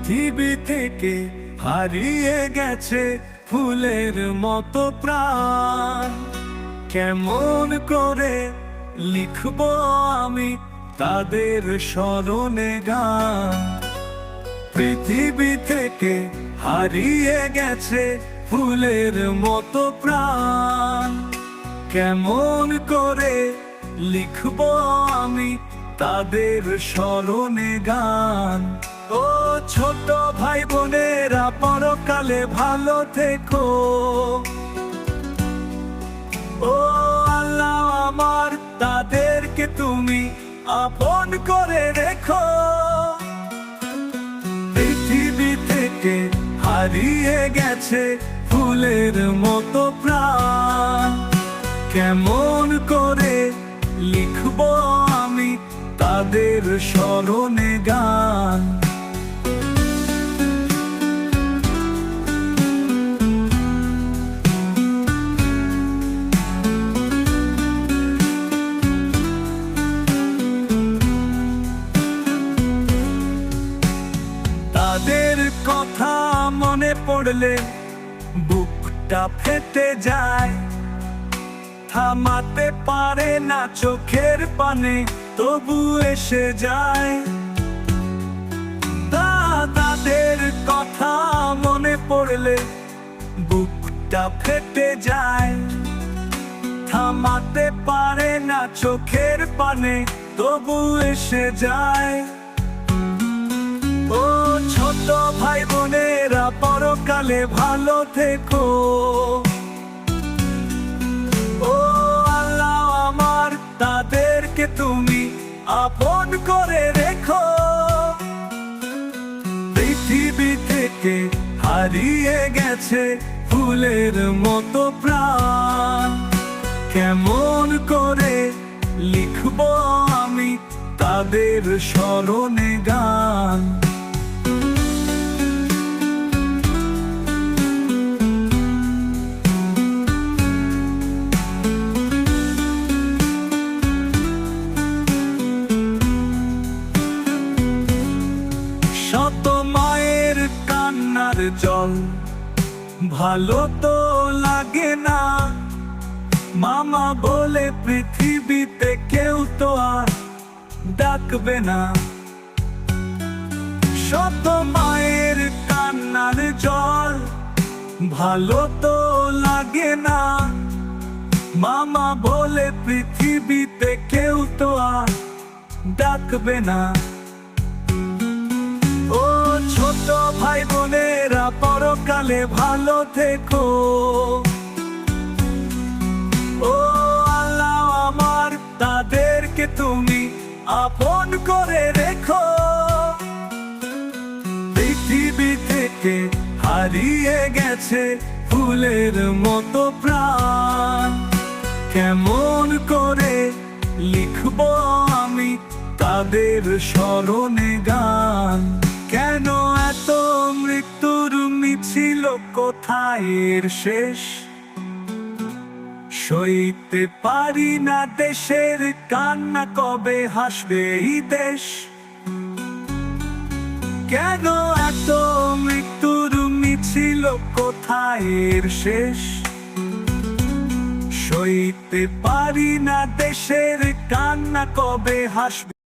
পৃথিবী থেকে হারিয়ে গেছে ফুলের মতো প্রাণ। কেমন করে লিখব আমি তাদের স্মরণে গান? পৃথিবী থেকে হারিয়ে গেছে ফুলের মতো প্রাণ। কেমন করে লিখব আমি তাদের স্মরণে গান? ও ছোট ভাই বোনেরা পরকালে ভালো থেকো। ও আল্লাহ আমার, তাদেরকে তুমি আপন করে রেখো। পৃথিবী থেকে হারিয়ে গেছে ফুলের মতো প্রাণ। কেমন করে লিখব আমি তাদের স্মরণে গান? পড়লে বুকটা ফেটে যায়। থামাতে পারে না চোখের পানে, তবু এসে যায়। তাদের কথা মনে পড়লে বুকটা ফেটে যায়। থামাতে পারে না চোখের পানে, তবু এসে যায়। ও ছোট ভাই পরকালে ভালো থেকো। ও আল্লাহ আমার, তাদেরকে তুমি আপন করে রেখো। পৃথিবী থেকে হারিয়ে গেছে ফুলের মতো প্রাণ। কেমন করে লিখব আমি তাদের স্মরণে গান? জল ভালো তো লাগে না। মামা বলে পৃথিবীতে কেউ তো আর ডাকবে না। শত মায়ের কান্নার জল ভালো তো লাগে না। মামা বলে পৃথিবীতে কেউ তো আর ডাকবে না। পরকালে ভালো থেকো। ও আল্লাহ আমার, তাদেরকে তুমি আপন করে রেখো। পৃথিবী থেকে হারিয়ে গেছে ফুলের মতো প্রাণ। কেমন করে লিখব আমি তাদের স্মরণে গান? মিছিল কোথায় এর শেষ? সইতে পারি না দেশের কান্না কবে হাসবে এই দেশ? কেন এত মৃত্যুর মিছিল কোথায় এর শেষ? সইতে পারি না দেশের কান্না কবে হাসবে?